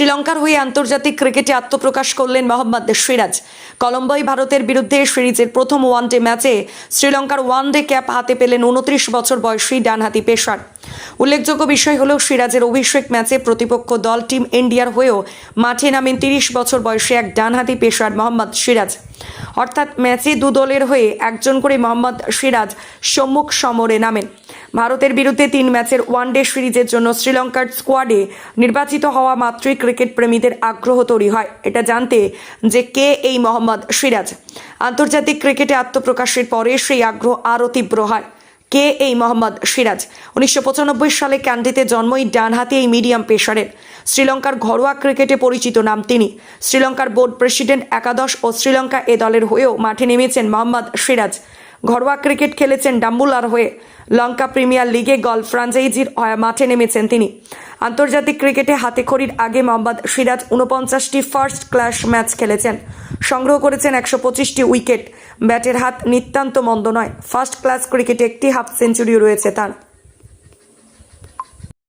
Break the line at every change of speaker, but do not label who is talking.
শ্রীলঙ্কার হয়ে আন্তর্জাতিক ক্রিকেটে আত্মপ্রকাশ করলেন মোহাম্মদ সিরাজ। কলম্বোয় ভারতের বিরুদ্ধে সিরিজের প্রথম ওয়ানডে ম্যাচে শ্রীলঙ্কার ওয়ানডে ক্যাপ হাতে পেলেন উনত্রিশ বছর বয়সী ডানহাতি পেশার উল্লেখযোগ্য বিষয় হল, সিরাজের অভিষেক ম্যাচে প্রতিপক্ষ দল টিম ইন্ডিয়ার হয়েও মাঠে নামেন তিরিশ বছর বয়সী এক ডানহাতি পেশার মোহাম্মদ সিরাজ। অর্থাৎ ম্যাচে দু দলের হয়ে একজন করে মোহাম্মদ সিরাজ সম্মুখ সমরে নামেন। ভারতের বিরুদ্ধে তিন ম্যাচের ওয়ানডে সিরিজের জন্য শ্রীলঙ্কার স্কোয়াডে নির্বাচিত হওয়া মাত্রই ক্রিকেট প্রেমীদের আগ্রহ তৈরি হয়। এটা জানতে যে কে এই মোহাম্মদ সিরাজ? আন্তর্জাতিক ক্রিকেটে আত্মপ্রকাশের পরে সেই আগ্রহ আরও তীব্র হয়। কে এই মোহাম্মদ সিরাজ? উনিশশো পঁচানব্বই সালে ক্যান্ডিতে জন্মই ডানহাতি এই মিডিয়াম পেশারের শ্রীলঙ্কার ঘরোয়া ক্রিকেটে পরিচিত নাম তিনি। শ্রীলঙ্কার বোর্ড প্রেসিডেন্ট, একাদশ ও শ্রীলঙ্কা এ দলের হয়েও মাঠে নেমেছেন মোহাম্মদ সিরাজ। ঘরোয়া ক্রিকেট খেলেছেন ডাম্বুলার হয়ে। লঙ্কা প্রিমিয়ার লিগে গল ফ্রাঞ্চাইজির মাঠে নেমেছেন তিনি। আন্তর্জাতিক ক্রিকেটে হাতে খড়ির আগে মোহাম্মদ সিরাজ উনপঞ্চাশটি ফার্স্ট ক্লাস ম্যাচ খেলেছেন। সংগ্রহ করেছেন একশো পঁচিশটি উইকেট। ব্যাটের হাত নিতান্ত মন্দ নয়। ফার্স্ট ক্লাস ক্রিকেটে একটি হাফ সেঞ্চুরিও রয়েছে তার।